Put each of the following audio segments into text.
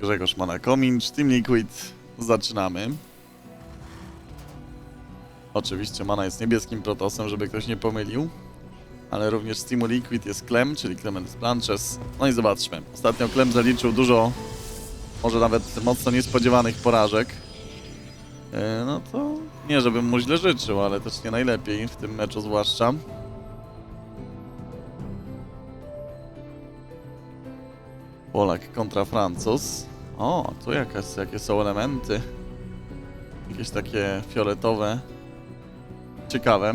Grzegorz Manakomicz, Team Liquid. Zaczynamy. Oczywiście Mana jest niebieskim protosem, żeby ktoś nie pomylił. Ale również z Teamu Liquid jest Clem, czyli Clemens Blanches. No i zobaczmy. Ostatnio Clem zaliczył dużo, może nawet mocno niespodziewanych porażek. E, No to nie, żebym mu źle życzył, ale też nie najlepiej w tym meczu zwłaszcza. Polak kontra Francuz. O, tu jakaś, jakie są elementy. Jakieś takie fioletowe. Ciekawe.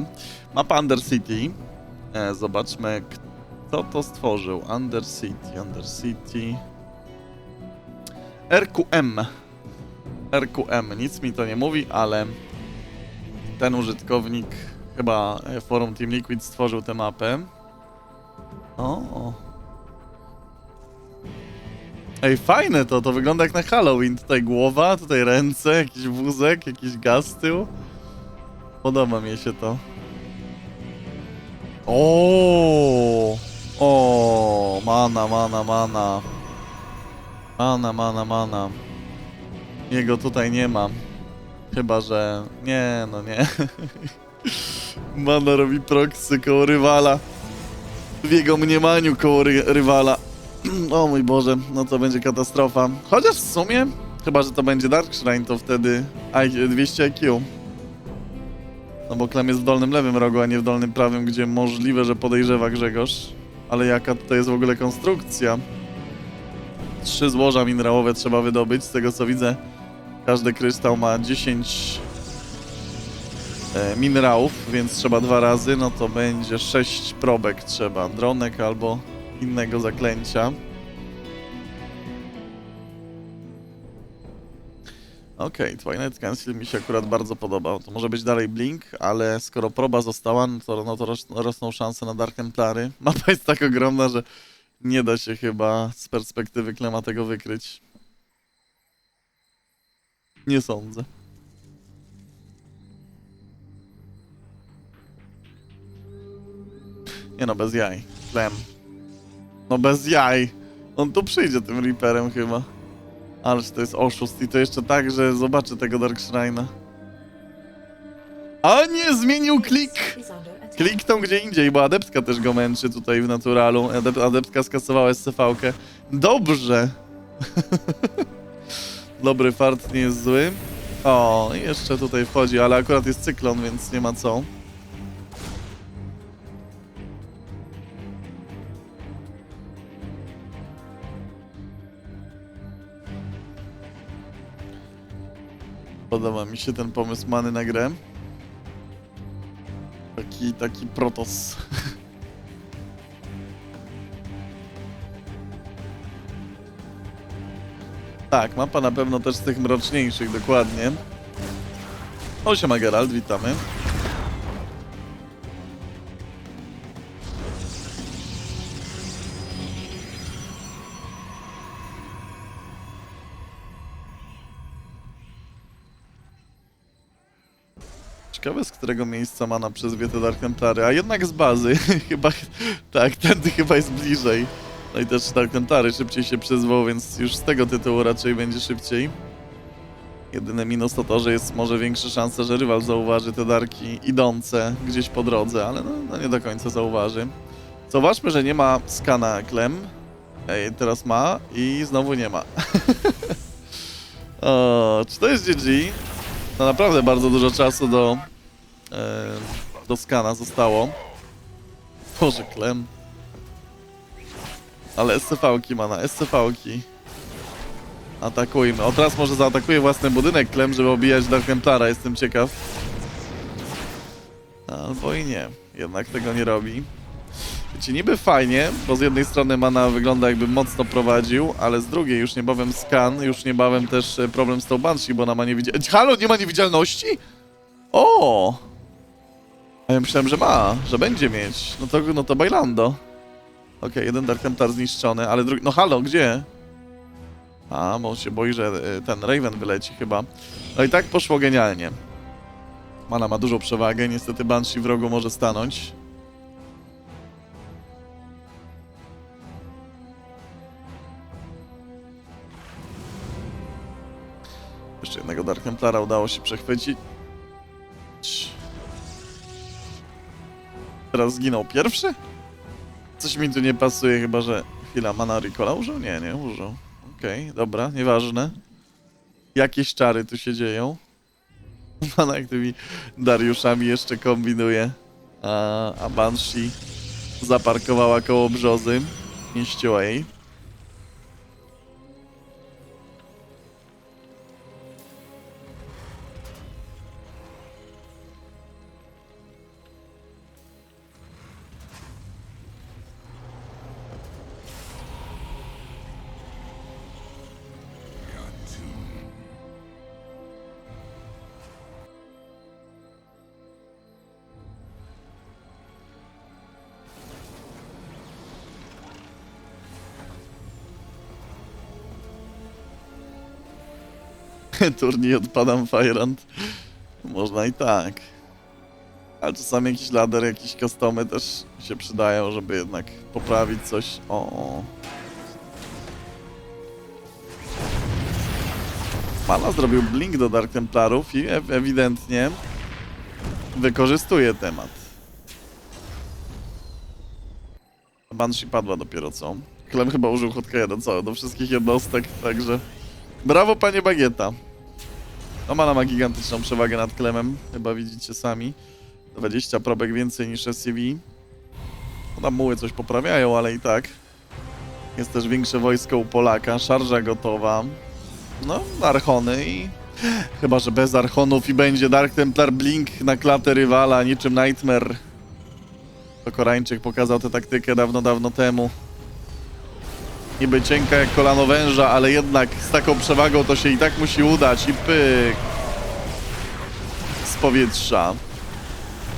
Mapa Undercity. E, zobaczmy, kto to stworzył. Undercity, Undercity. RQM. RQM. Nic mi to nie mówi, ale ten użytkownik, chyba e, forum Team Liquid stworzył tę mapę. O. Ej, fajne to, to wygląda jak na Halloween. Tutaj głowa, tutaj ręce, jakiś wózek, jakiś gaz z tyłu. Podoba mi się to. O, o, mana, mana, mana. Mana, mana, mana. Jego tutaj nie ma. Chyba, że... Nie, no nie. Mana robi proksy koło rywala. W jego mniemaniu koło ry rywala. O mój Boże, no to będzie katastrofa. Chociaż w sumie, chyba, że to będzie Dark Shrine, to wtedy I 200 IQ. No bo Klem jest w dolnym lewym rogu, a nie w dolnym prawym, gdzie możliwe, że podejrzewa Grzegorz. Ale jaka to jest w ogóle konstrukcja? Trzy złoża minerałowe trzeba wydobyć, z tego co widzę. Każdy kryształ ma 10 e, minerałów, więc trzeba dwa razy, no to będzie 6 probek trzeba. Dronek albo innego zaklęcia. Okej, Twilight Cancel mi się akurat bardzo podobał. To może być dalej Blink, ale skoro proba została, no to, no to ros rosną szanse na Dark Templary. Mapa jest tak ogromna, że nie da się chyba z perspektywy Klema tego wykryć. Nie sądzę. Nie no, bez jaj. Klem. No bez jaj. On tu przyjdzie tym Reaperem chyba. Ależ to jest oszust i to jeszcze tak, że zobaczy tego Dark Shrine'a. A nie, zmienił klik! Kliknął gdzie indziej, bo adeptka też go męczy tutaj w naturalu. Adep adeptka skasowała SCV-kę. Dobrze! Dobry fart nie jest zły. O, jeszcze tutaj wchodzi, ale akurat jest cyklon, więc nie ma co. Podoba mi się ten pomysł Many na grę. Taki, taki protos. tak, mapa na pewno też z tych mroczniejszych, dokładnie. O, siema Geralt, witamy. Którego miejsca mana przezwie te Dark Templary, a jednak z bazy. chyba, tak, tędy chyba jest bliżej. No i też Dark szybciej się przezwą, więc już z tego tytułu raczej będzie szybciej. Jedyny minus to to, że jest może większa szansa, że rywal zauważy te darki idące gdzieś po drodze, ale no, no nie do końca zauważy. Zauważmy, że nie ma skana Klem. Ej, teraz ma i znowu nie ma. o, czy to jest GG? No naprawdę bardzo dużo czasu do, e, do skana zostało. Boże, klem. Ale SCV-ki ma na SCV-ki. Atakujmy. O, teraz może zaatakuje własny budynek klem, żeby obijać Dark Templara. Jestem ciekaw. Albo i nie. Jednak tego nie robi. Wiecie, niby fajnie, bo z jednej strony mana wygląda jakby mocno prowadził, ale z drugiej już niebawem skan, już niebawem też e, problem z tą Banshee, bo ona ma niewidzialność. Halo, nie ma niewidzialności? O! A ja myślałem, że ma, że będzie mieć. No to, no to bailando. Okej, jeden Dark Templar zniszczony, ale drugi... No halo, gdzie? A, bo się boi, że e, ten Raven wyleci chyba. No i tak poszło genialnie. Mana ma dużą przewagę, niestety Banshee w rogu może stanąć. Jeszcze jednego Dark Templara udało się przechwycić. Teraz zginął pierwszy? Coś mi tu nie pasuje, chyba że... Chwila, mana Ricola użył? Nie, nie użył. Okej, dobra, nieważne. Jakieś czary tu się dzieją. Mana jak tymi Dariuszami jeszcze kombinuje. A, a Banshee zaparkowała koło brzozy. Nie jej. Turniej odpadam Firant. Można i tak. Ale czasami jakiś ladder, jakieś customy też się przydają, żeby jednak poprawić coś. O. Mana zrobił blink do Dark Templarów i ew ewidentnie wykorzystuje temat. Banshee padła dopiero co. Klem chyba użył hotkaya do do wszystkich jednostek, także... Brawo panie Bagieta. Ma ma gigantyczną przewagę nad Klemem, chyba widzicie sami. 20 probek więcej niż SCV. No tam muły coś poprawiają, ale i tak. Jest też większe wojsko u Polaka, szarża gotowa. No, Archony i... Chyba, że bez Archonów i będzie Dark Templar Blink na klatę rywala, niczym Nightmare. To Koreańczyk pokazał tę taktykę dawno, dawno temu. Niby cienka jak kolano węża, ale jednak z taką przewagą to się i tak musi udać i pyk. Z powietrza.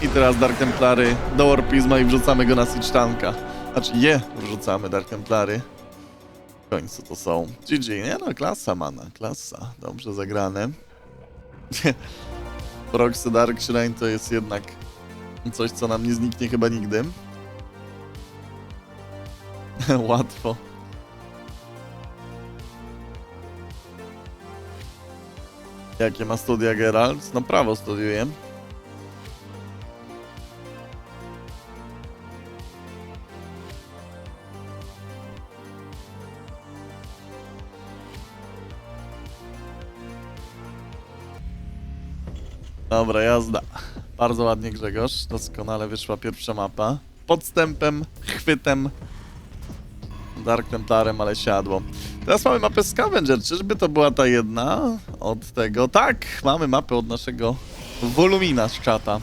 I teraz Dark Templary do Warpizma i wrzucamy go na Siege Tanka. Znaczy je wrzucamy Dark Templary. W końcu to są. GG, nie no, klasa mana, klasa. Dobrze zagrane. Proxy Dark Shrine to jest jednak coś, co nam nie zniknie chyba nigdy. Łatwo. Jakie ma studia Geralt? No prawo studiuję. Dobra, jazda. Bardzo ładnie Grzegorz. Doskonale wyszła pierwsza mapa. Podstępem, chwytem, Dark Templarem, ale siadło. Teraz mamy mapę Scavenger. Czyżby to była ta jedna od tego? Tak, mamy mapę od naszego Volumina z czata.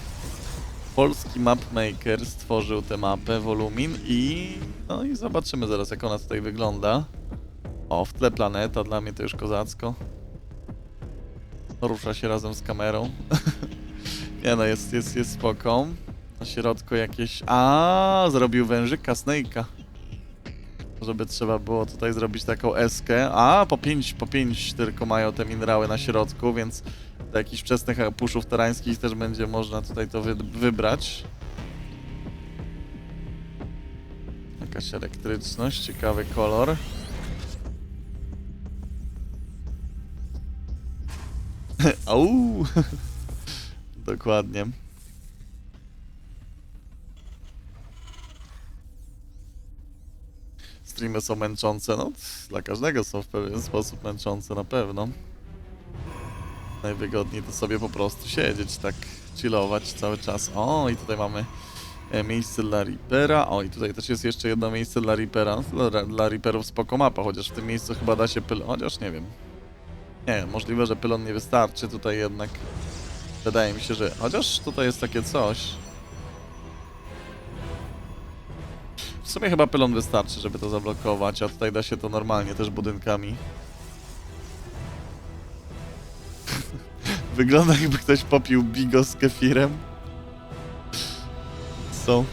Polski mapmaker stworzył tę mapę, Volumin i... No i zobaczymy zaraz jak ona tutaj wygląda. O, w tle planeta, dla mnie to już kozacko. Rusza się razem z kamerą. Nie no, jest, jest, jest spoko. Na środku jakieś... A, zrobił wężyka, Snake'a. Żeby trzeba było tutaj zrobić taką eskę. A, po 5 po pięć tylko mają te minerały na środku, więc do jakichś wczesnych puszów terańskich też będzie można tutaj to wy wybrać. Jakaś elektryczność, ciekawy kolor. Au! Dokładnie. Streamy są męczące, no dla każdego są w pewien sposób męczące na pewno. Najwygodniej to sobie po prostu siedzieć, tak chillować cały czas. O, i tutaj mamy e, miejsce dla Reapera. O, i tutaj też jest jeszcze jedno miejsce dla Reapera. Dla, dla Reaperów spoko mapa, chociaż w tym miejscu chyba da się pyl... Chociaż nie wiem. Nie, możliwe, że pylon nie wystarczy tutaj jednak. Wydaje mi się, że... Chociaż tutaj jest takie coś. W sumie chyba pylon wystarczy, żeby to zablokować, a tutaj da się to normalnie też budynkami. Wygląda jakby ktoś popił bigo z kefirem. Co?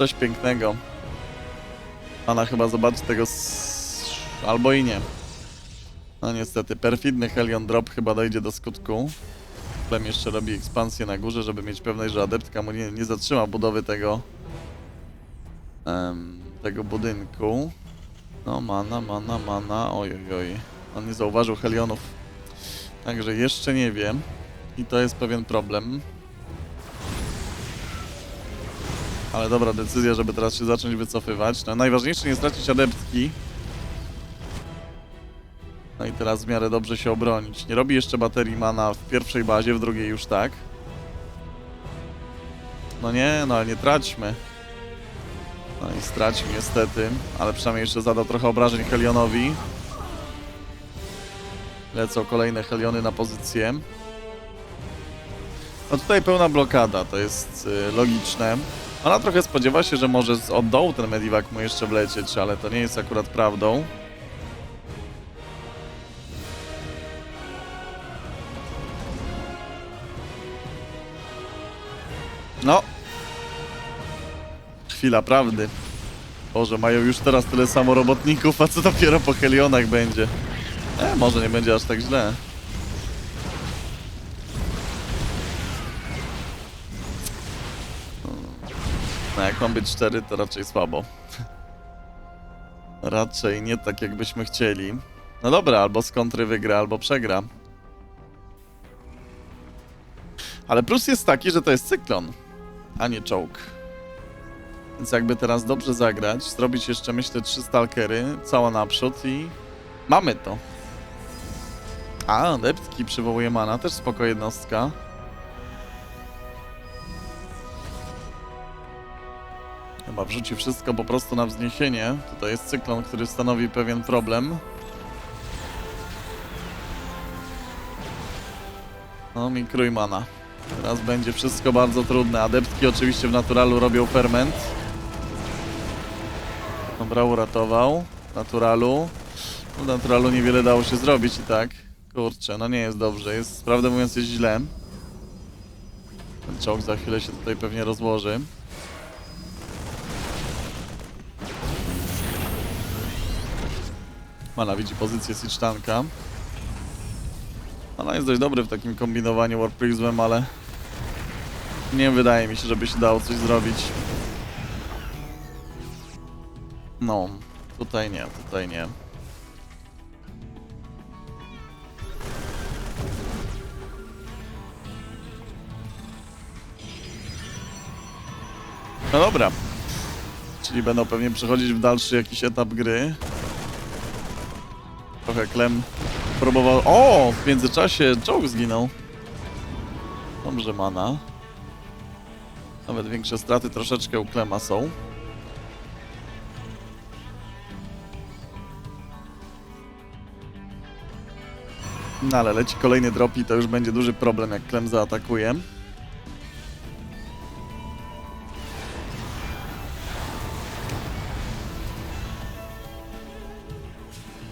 Coś pięknego. Ona chyba zobaczy tego s... albo i nie. No niestety, perfidny Helion Drop chyba dojdzie do skutku. Flem jeszcze robi ekspansję na górze, żeby mieć pewność, że adeptka mu nie, nie zatrzyma budowy tego tego budynku. No, mana, mana, mana, oj, oj. On nie zauważył Helionów. Także jeszcze nie wiem. I to jest pewien problem. Ale dobra decyzja, żeby teraz się zacząć wycofywać. No, najważniejsze nie stracić adeptki. No i teraz w miarę dobrze się obronić. Nie robi jeszcze baterii mana w pierwszej bazie, w drugiej już tak. No nie, no ale nie traćmy. No i stracił niestety, ale przynajmniej jeszcze zadał trochę obrażeń Helionowi. Lecą kolejne Heliony na pozycję. No tutaj pełna blokada, to jest y, logiczne. Ona trochę spodziewa się, że może od dołu ten Medivac mu jeszcze wlecieć, ale to nie jest akurat prawdą. No. Chwila prawdy. Boże, mają już teraz tyle samo robotników, a co dopiero po Helionach będzie. E, może nie będzie aż tak źle. No jak mam być szczery, to raczej słabo. Raczej nie tak, jakbyśmy chcieli. No dobra, albo z kontry wygra, albo przegra. Ale plus jest taki, że to jest cyklon, a nie czołg. Więc jakby teraz dobrze zagrać, zrobić jeszcze myślę trzy stalkery, cała naprzód i mamy to. A, adeptki przywołuje mana, też spoko jednostka. Chyba wrzuci wszystko po prostu na wzniesienie. Tutaj jest cyklon, który stanowi pewien problem. No, mikrój mana. Teraz będzie wszystko bardzo trudne. Adeptki oczywiście w naturalu robią ferment. Dobra, uratował. Naturalu. W naturalu niewiele dało się zrobić i tak. Kurczę, no nie jest dobrze. Jest, prawdę mówiąc, jest źle. Ten czołg za chwilę się tutaj pewnie rozłoży. Mana widzi pozycję Sicztanka. Ona jest dość dobry w takim kombinowaniu Warprismem, ale nie wydaje mi się, żeby się dało coś zrobić. No, tutaj nie, tutaj nie. No dobra. Czyli będą pewnie przechodzić w dalszy jakiś etap gry. Trochę klem próbował... O! W międzyczasie czołg zginął. Dobrze, mana. Nawet większe straty troszeczkę u klema są. No ale leci kolejny drop i to już będzie duży problem, jak klem zaatakuje.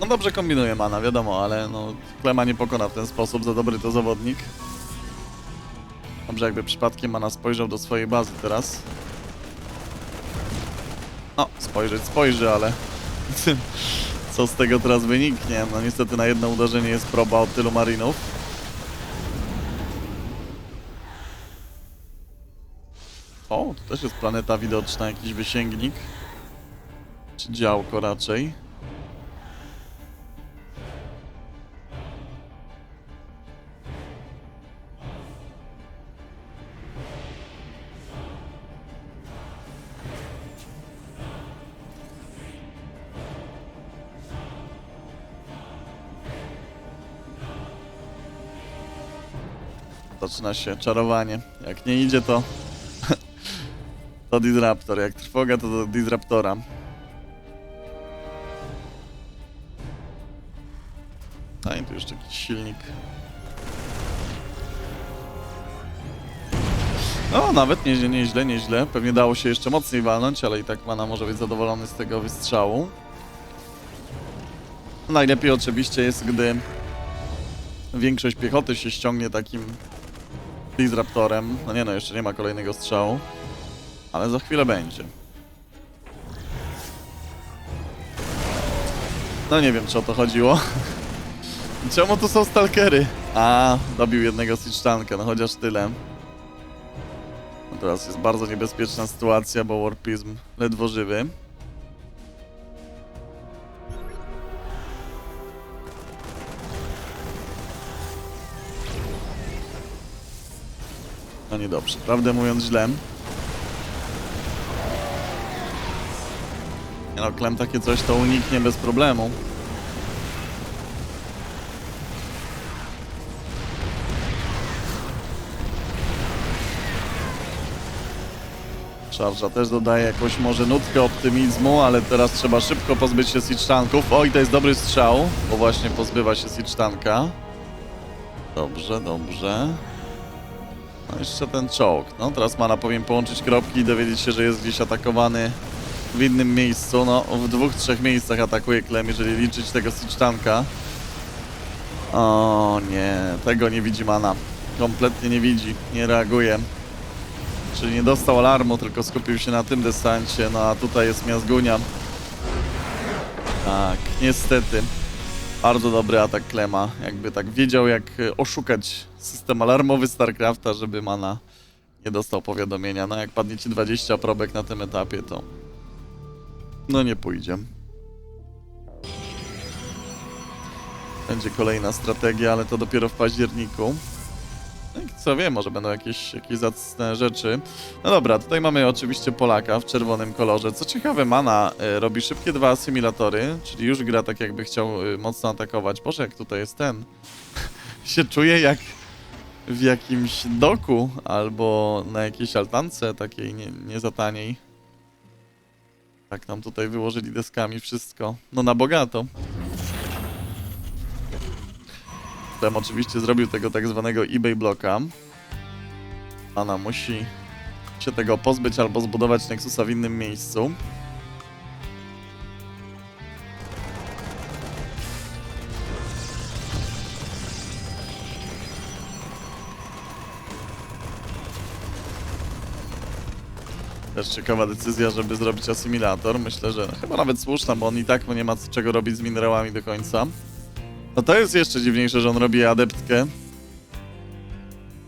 Dobrze kombinuje mana, wiadomo, ale no Klema nie pokona w ten sposób, za dobry to zawodnik. Dobrze, jakby przypadkiem mana spojrzał do swojej bazy teraz. No, spojrzeć spojrzy, ale co z tego teraz wyniknie? No niestety na jedno uderzenie jest proba od tylu marinów. O, tu też jest planeta widoczna, jakiś wysięgnik. Czy działko raczej. Zaczyna się czarowanie. Jak nie idzie, to. to Disruptor. Jak trwoga, to do Disruptora. A i tu jeszcze jakiś silnik. No, nawet nieźle, nieźle, nieźle. Pewnie dało się jeszcze mocniej walnąć, ale i tak mana może być zadowolony z tego wystrzału. Najlepiej oczywiście jest, gdy większość piechoty się ściągnie takim z Raptorem. No nie no, jeszcze nie ma kolejnego strzału. Ale za chwilę będzie. No nie wiem, czy o to chodziło. Czemu tu są stalkery? A, dobił jednego Sicztanka, no chociaż tyle. No teraz jest bardzo niebezpieczna sytuacja, bo Warpism ledwo żywy. No niedobrze, prawdę mówiąc źle. No, Klem takie coś to uniknie bez problemu. Szarża też dodaje jakąś może nutkę optymizmu, ale teraz trzeba szybko pozbyć się Sicztanków. Oj, to jest dobry strzał, bo właśnie pozbywa się Sicztanka. Dobrze, dobrze. No jeszcze ten czołg. No teraz mana powinien połączyć kropki i dowiedzieć się, że jest gdzieś atakowany w innym miejscu. No, w dwóch, trzech miejscach atakuje Klem, jeżeli liczyć tego Sicztanka. O nie, tego nie widzi mana. Kompletnie nie widzi, nie reaguje. Czyli nie dostał alarmu, tylko skupił się na tym dystansie. No a tutaj jest Miazgunia. Tak, niestety. Bardzo dobry atak Klema. Jakby tak wiedział, jak e, oszukać system alarmowy StarCrafta, żeby mana nie dostał powiadomienia. No jak padnie ci 20 probek na tym etapie, to no nie pójdzie. Będzie kolejna strategia, ale to dopiero w październiku. I co wiem, może będą jakieś, jakieś zacne rzeczy. No dobra, tutaj mamy oczywiście Polaka w czerwonym kolorze. Co ciekawe, Mana y, robi szybkie dwa asymilatory, czyli już gra tak jakby chciał y, mocno atakować. Boże, jak tutaj jest ten. się czuje jak w jakimś doku albo na jakiejś altance takiej nie, nie za taniej. Tak nam tutaj wyłożyli deskami wszystko. No na bogato. Tam oczywiście zrobił tego tak zwanego eBay bloka. Ona musi się tego pozbyć albo zbudować Nexusa w innym miejscu. Też ciekawa decyzja, żeby zrobić asymilator. Myślę, że chyba nawet słuszna, bo on i tak nie ma czego robić z minerałami do końca. No to jest jeszcze dziwniejsze, że on robi adeptkę,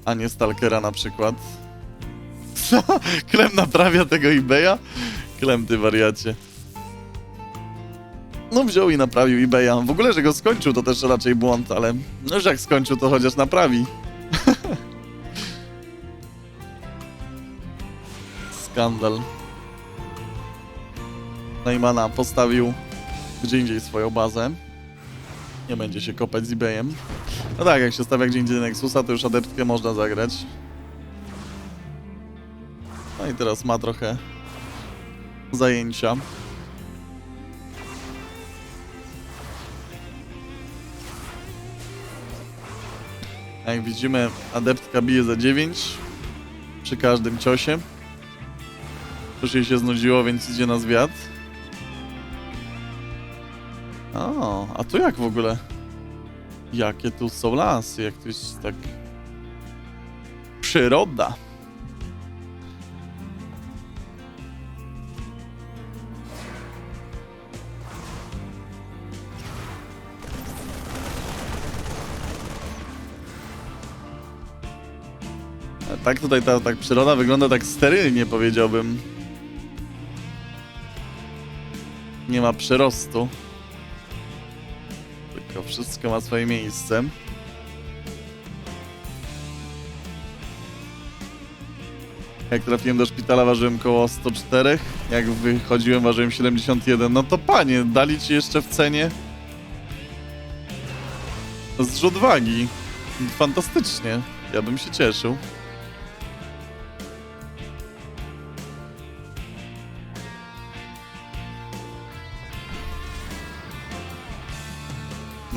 a nie stalkera na przykład. Klem naprawia tego eBaya? Klem, ty wariacie. No wziął i naprawił eBaya. W ogóle, że go skończył, to też raczej błąd, ale no już jak skończył, to chociaż naprawi. Skandal. Neymana postawił gdzie indziej swoją bazę. Nie będzie się kopać z eBayem. No tak, jak się stawia gdzie indziej Nexusa, to już adeptkę można zagrać. No i teraz ma trochę zajęcia. Jak widzimy, adeptka bije za 9 przy każdym ciosie. Już jej się znudziło, więc idzie na zwiat. O, a tu jak w ogóle? Jakie tu są lasy, jak tu jest tak... Przyroda. Tak tutaj ta tak przyroda wygląda tak sterylnie, powiedziałbym. Nie ma przyrostu. Wszystko ma swoje miejsce. Jak trafiłem do szpitala ważyłem koło 104, jak wychodziłem ważyłem 71. No to panie, dali ci jeszcze w cenie zrzut wagi. Fantastycznie. Ja bym się cieszył.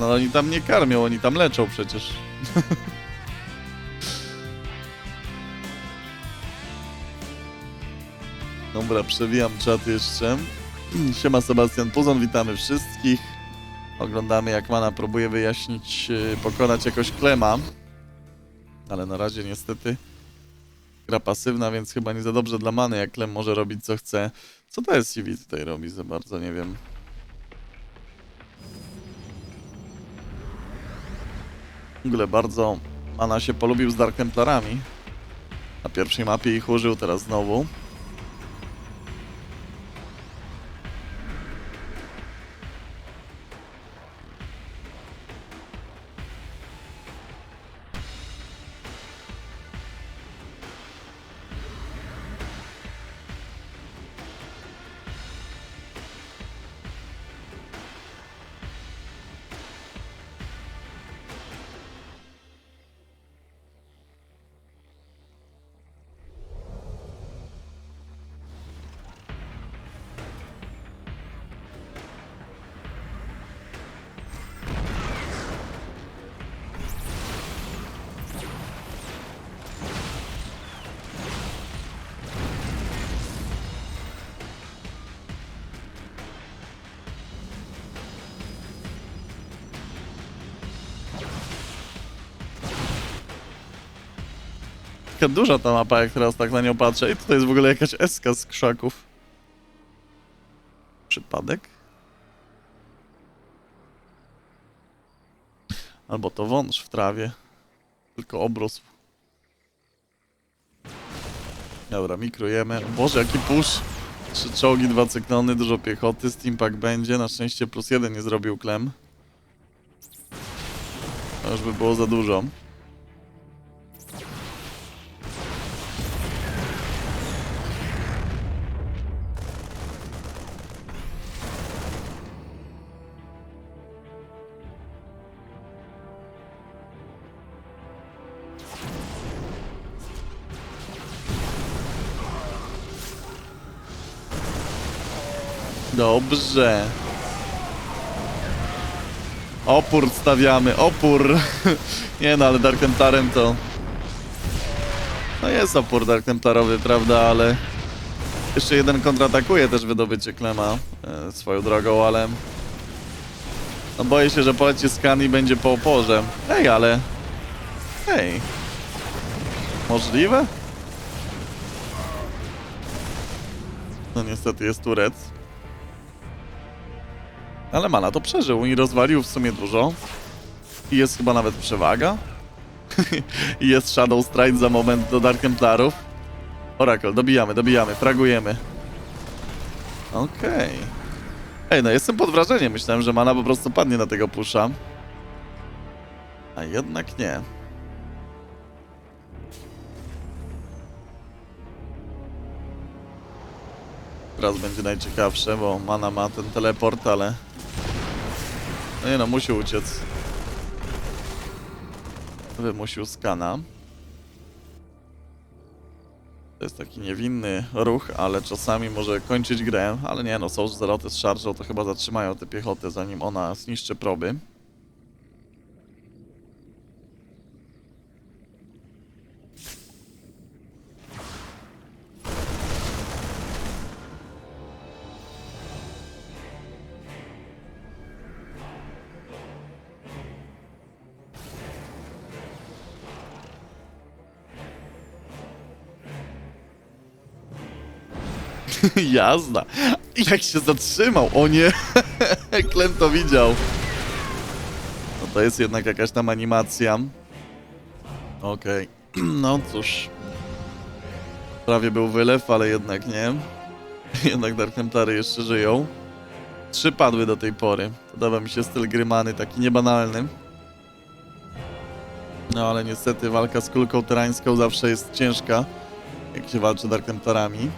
No oni tam nie karmią, oni tam leczą przecież. Dobra, przewijam czat jeszcze. Siema Sebastian Puzon, witamy wszystkich. Oglądamy jak Mana próbuje wyjaśnić, yy, pokonać jakoś Klema. Ale na razie niestety gra pasywna, więc chyba nie za dobrze dla Many, jak Klem może robić co chce. Co to jest CV tutaj robi za bardzo, nie wiem. Ogóle bardzo Ana się polubił z Dark Templarami. Na pierwszej mapie ich użył, teraz znowu. Taka duża ta mapa, jak teraz tak na nią patrzę. I tutaj jest w ogóle jakaś eska z krzaków. Przypadek? Albo to wąż w trawie. Tylko obrósł. Dobra, mikrujemy. Boże, jaki push! Trzy czołgi, dwa cyklony, dużo piechoty. Steampack będzie. Na szczęście plus jeden nie zrobił klem. To już by było za dużo. Dobrze. Opór stawiamy, opór. Nie no, ale Dark Templarem to... No jest opór Dark Templarowy, prawda, ale... Jeszcze jeden kontratakuje też wydobycie Klema e, swoją drogą, ale... No boję się, że poleci skan i będzie po oporze. Ej, ale... Ej. Możliwe? No niestety jest turec. Ale Mana to przeżył i rozwalił w sumie dużo. I jest chyba nawet przewaga. I jest Shadow Strike za moment do Dark Templarów. Oracle, dobijamy, dobijamy, fragujemy. Okej. Ej, no jestem pod wrażeniem. Myślałem, że Mana po prostu padnie na tego pusza. A jednak nie. Teraz będzie najciekawsze, bo Mana ma ten teleport, ale... No nie no, musi uciec. Wymusił skana. To jest taki niewinny ruch, ale czasami może kończyć grę. Ale nie no, są zeroty z szarżą, to chyba zatrzymają tę piechotę, zanim ona zniszczy proby. Jazda. Jak się zatrzymał, o nie. Klem to widział. No to jest jednak jakaś tam animacja. Okej. No cóż. Prawie był wylew, ale jednak nie. Jednak Dark Templary jeszcze żyją. Trzy padły do tej pory. Podoba mi się styl Grymany, taki niebanalny. No ale niestety walka z kulką terańską zawsze jest ciężka, jak się walczy Dark Templarami.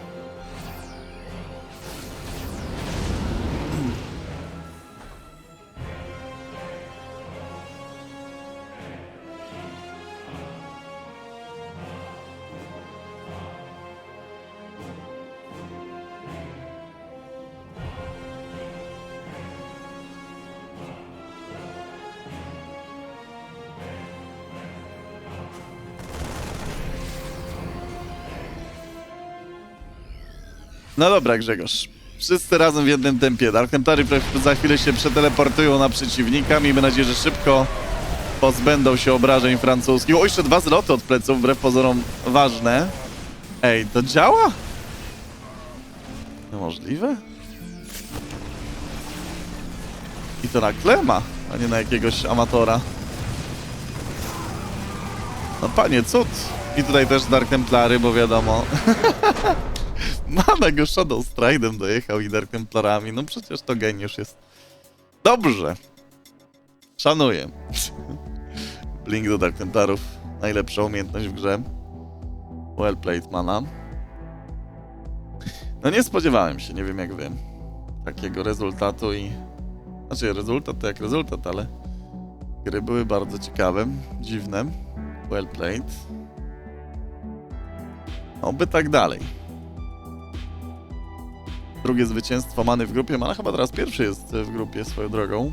No dobra, Grzegorz. Wszyscy razem w jednym tempie. Dark Templary za chwilę się przeteleportują na przeciwnika. Miejmy nadzieję, że szybko pozbędą się obrażeń francuskich. O, jeszcze dwa zloty od pleców, wbrew pozorom ważne. Ej, to działa? Możliwe? I to na klema, a nie na jakiegoś amatora. No panie, cud. I tutaj też Dark Templary, bo wiadomo. Mamy go Shadow Stride'em dojechał i Dark Templarami. No przecież to geniusz jest. Dobrze. Szanuję. Blink do Dark Templarów. Najlepsza umiejętność w grze. Well played, mana. No nie spodziewałem się, nie wiem jak wy, takiego rezultatu i... Znaczy rezultat to jak rezultat, ale gry były bardzo ciekawe, dziwne. Well played. Oby tak dalej. Drugie zwycięstwo Many w grupie. Mana chyba teraz pierwszy jest w grupie swoją drogą.